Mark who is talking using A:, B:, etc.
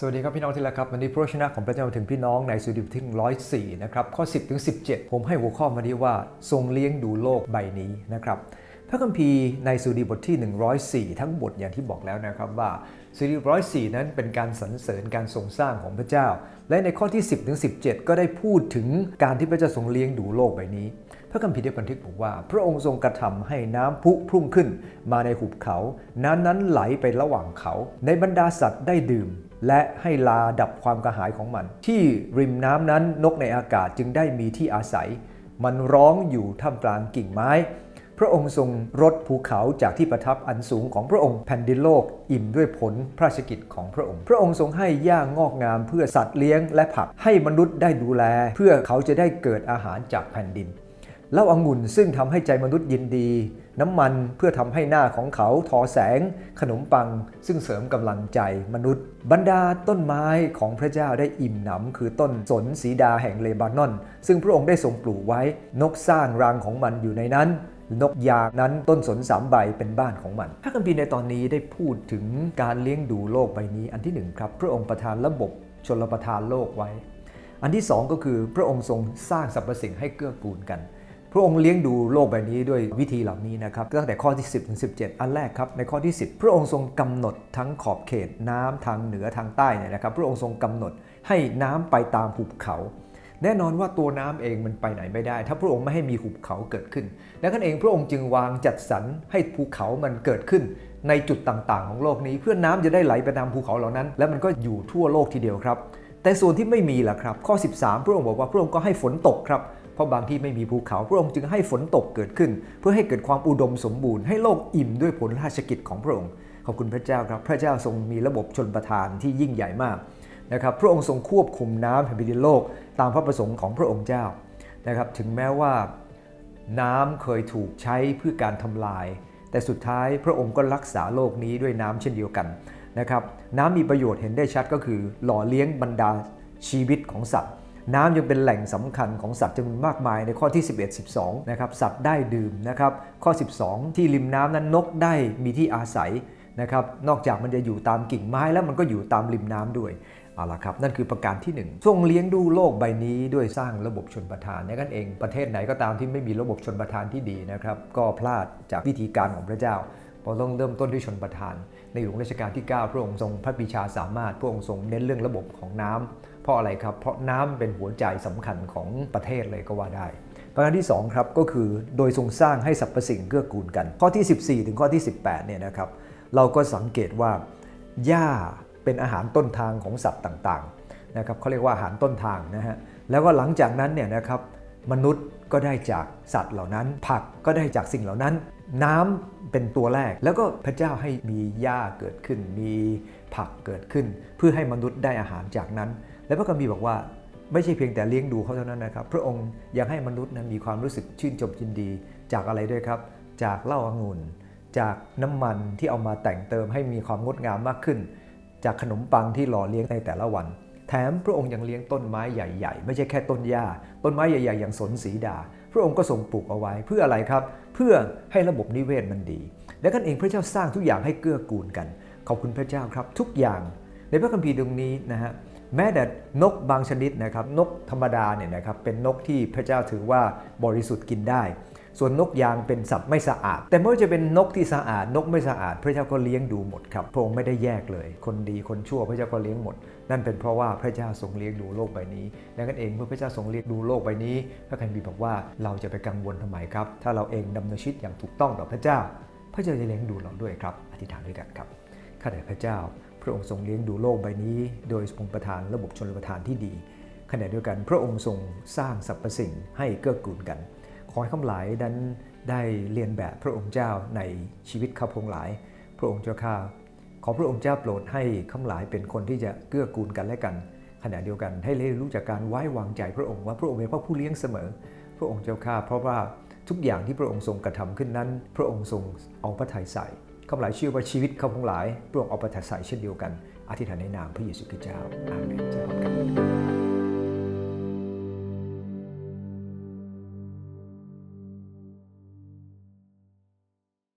A: สวัสดีครับพี่น้องที่รักครับวันนี้พระวจนะของพระเจ้ามาถึงพี่น้องในสุดีบที่ร้อยสี่นะครับข้อ 10 ถึง 17 ผมให้หัวข้อมานี้ว่าทรงเลี้ยงดูโลกใบนี้นะครับพระคัมภีร์ในสุดีบทที่ 104 ทั้งบทอย่างที่บอกแล้วนะครับว่าสุดีร้อยสี่นั้นเป็นการสรรเสริญการทรงสร้างของพระเจ้า และในข้อที่ 10ถึง17 ก็ได้พูดถึงการที่พระเจ้าทรงเลี้ยงดูโลกใบนี้ พระคัมภีร์ได้บันทึกบอกว่า พระองค์ทรงกระทำให้น้ำพุพุ่งขึ้น มาในหุบเขา น้ำนั้นไหลไประหว่างเขา ในบรรดาสัตว์ได้ดื่ม และให้ลาดับความกระหายของมัน ที่ริมน้ำนั้นนกในอากาศจึงได้มีที่อาศัย มันร้องอยู่ท่ามกลางกิ่งไม้ พระองค์ทรงรดภูเขาจากที่ประทับอันสูงของพระองค์แผ่นดินโลกอิ่มด้วยผลพระราชกิจของพระองค์ พระองค์ทรงให้หญ้างอกงามเพื่อสัตว์เลี้ยงและผักให้มนุษย์ได้ดูแล เพื่อเขาจะได้เกิดอาหารจากแผ่นดินเล้าอางุ่นซึ่งทำให้ใจมนุษย์ยินดี น้ำมันเพื่อทำให้หน้าของเขาทอแสง ขนมปัง ซึ่งเสริมกำลังใจมนุษย์ บรรดาต้นไม้ของพระเจ้าได้อิ่มหนำคือต้นสนสีดาแห่งเลบานอน ซึ่งพระองค์ได้ทรงปลูกไว้ นกสร้างรังของมันอยู่ในนั้นนกยางนั้นต้นสนสามใบเป็นบ้านของมัน พระคัมภีร์ในตอนนี้ได้พูดถึงการเลี้ยงดูโลกใบนี้อันที่หนึ่งครับ พระองค์ประทานระบบชนประทานโลกไว้ อันที่สองก็คือพระองค์ทรงสร้างสรรพสิ่งให้เกื้อกูลกัน พระองค์เลี้ยงดูโลกใบนี้ด้วยวิธีเหล่านี้นะครับตั้งแต่ข้อที่ 10 ถึง 17 อันแรกครับในข้อที่ 10 พระองค์ทรงกำหนดทั้งขอบเขตน้ำทางเหนือทางใต้เนี่ยนะครับ พระองค์ทรงกำหนดให้น้ำไปตามหุบเขา แน่นอนว่าตัวน้ำเองมันไปไหนไม่ได้ ถ้าพระองค์ไม่ให้มีหุบเขาเกิดขึ้นดังนั้นเองพระองค์จึงวางจัดสรรให้ภูเขามันเกิดขึ้นในจุดต่างๆ ของโลกนี้ เพื่อน้ำจะได้ไหลไปตามภูเขาเหล่านั้น แล้วมันก็อยู่ทั่วโลกทีเดียวครับ แต่ส่วนที่ไม่มีล่ะครับ ข้อ 13 พระองค์บอกว่าพระองค์ก็ให้ฝนตกครับ เพราะบางที่ไม่มีภูเขา พระองค์จึงให้ฝนตกเกิดขึ้น เพื่อให้เกิดความอุดมสมบูรณ์ให้โลกอิ่มด้วยผลราชกิจของพระองค์ ขอบคุณพระเจ้าครับ พระเจ้าทรงมีระบบชนประทานที่ยิ่งใหญ่มากนะครับ พระองค์ทรงควบคุมน้ำแผ่นดินโลก ตามพระประสงค์ของพระองค์เจ้านะครับ ถึงแม้ว่าน้ำเคยถูกใช้เพื่อการทำลาย แต่สุดท้ายพระองค์ก็รักษาโลกนี้ด้วยน้ำเช่นเดียวกันนะครับ น้ำมีประโยชน์เห็นได้ชัดก็คือ หล่อเลี้ยงบรรดาชีวิตของสัตว์ น้ำยังเป็นแหล่งสำคัญของสัตว์จำนวนมากมายในข้อที่ 11 12 นะครับ สัตว์ได้ดื่มนะครับ ข้อ 12 ที่ริมน้ำนั้นนกได้มีที่อาศัยนะครับ นอกจากมันจะอยู่ตามกิ่งไม้แล้วมันก็อยู่ตามริมน้ำด้วยเอาละครับ นั่นคือประการที่ 1 ทรงเลี้ยงดูโลกใบนี้ด้วยสร้างระบบชนประทานนั่นเองประเทศไหนก็ตามที่ไม่มีระบบชนประทานที่ดีนะครับ ก็พลาดจากวิธีการของพระเจ้า เพราต้องเริ่มต้นด้วยชนประทาน ในหลวงรัชกาลที่ 9 พระองค์ทรงพระปิชาสามารถ พระองค์ทรงเน้นเรื่องระบบของน้ำเพราะอะไรครับ เพราะน้ำเป็นหัวใจสำคัญของประเทศเลยก็ว่าได้ประการที่ 2 ครับก็คือโดยทรงสร้างให้สรรพสิ่งเกื้อกูลกัน ข้อที่ 14 ถึงข้อที่ 18เนี่ยนะครับเราก็สังเกตว่าหญ้าเป็นอาหารต้นทางของสัตว์ต่างๆนะครับเขาเรียกว่าอาหารต้นทางนะฮะแล้วก็หลังจากนั้นเนี่ยนะครับ มนุษย์ก็ได้จากสัตว์เหล่านั้น ผักก็ได้จากสิ่งเหล่านั้น น้ำเป็นตัวแรก แล้วก็พระเจ้าให้มีหญ้าเกิดขึ้น มีผักเกิดขึ้น เพื่อให้มนุษย์ได้อาหารจากนั้น และพระคัมภีร์บอกว่าไม่ใช่เพียงแต่เลี้ยงดูเขาเท่านั้นนะครับ พระองค์ยังให้มนุษย์นั้นมีความรู้สึกชื่นชมยินดี จากอะไรด้วยครับ จากเหล้าองุ่น จากน้ำมันที่เอามาแต่งเติมให้มีความงดงามมากขึ้น จากขนมปังที่หล่อเลี้ยงในแต่ละวัน แถมพระองค์ยังเลี้ยงต้นไม้ใหญ่ ๆ ไม่ใช่แค่ต้นหญ้า ต้นไม้ใหญ่ ๆ อย่างสนสีดา พระองค์ก็ทรงปลูกเอาไว้เพื่ออะไรครับ เพื่อให้ระบบนิเวศมันดี และกันเองพระเจ้าสร้างทุกอย่างให้เกื้อกูลกัน ขอบคุณพระเจ้าครับ ทุกอย่าง ในพระคัมภีร์ตรงนี้นะฮะแม้แต่นกบางชนิดนะครับนกธรรมดาเนี่ยนะครับเป็นนกที่พระเจ้าถือว่าบริสุทธิ์กินได้ ส่วนนกยางเป็นสัตว์ไม่สะอาด แต่ไม่ว่าจะเป็นนกที่สะอาดนกไม่สะอาด พระเจ้าก็เลี้ยงดูหมดครับพระองค์ไม่ได้แยกเลย คนดีคนชั่วพระเจ้าก็เลี้ยงหมด นั่นเป็นเพราะว่าพระเจ้าทรงเลี้ยงดูโลกใบนี้ดังนั้นเองเมื่อพระเจ้าทรงเลี้ยงดูโลกใบนี้พระคัมภีร์บอกว่าเราจะไปกังวลทำไมครับ ถ้าเราเองดำเนินชีวิตอย่างถูกต้องต่อพระเจ้า พระเจ้าจะเลี้ยงดูเราด้วยครับ อธิษฐานด้วยกันครับข้าแต่พระเจ้า พระองค์ทรงเลี้ยงดูโลกใบนี้ โดยทรงประทานระบบชนประทานที่ดีขณะเดียวกันพระองค์ทรงสร้างสรรพสิ่งให้เกื้อกูลกัน อให้ข้าหลายนั้นได้เรียนแบบพระองค์เจ้าในชีวิตข้าพงหลาย พระองค์เจ้าข้าขอพระองค์เจ้าโปรดให้ข้าหลายเป็นคนที่จะเกื้อกูลกันและกัน ขณะเดียวกันให้เรียนรู้จากการไว้วางใจพระองค์ว่าพระองค์เป็นพระผู้เลี้ยงเสมอ พระองค์เจ้าข้าเพราะว่าทุกอย่างที่พระองค์ทรงกระทำขึ้นนั้น พระองค์ทรงเอาพระทัยใส่ข้าพเจ้าเชื่อว่าชีวิตข้าพงหลายพระองค์เอาพระทัยใส่เช่นเดียวกัน อธิษฐานในนามพระเยซูคริสต์เจ้าอาเมน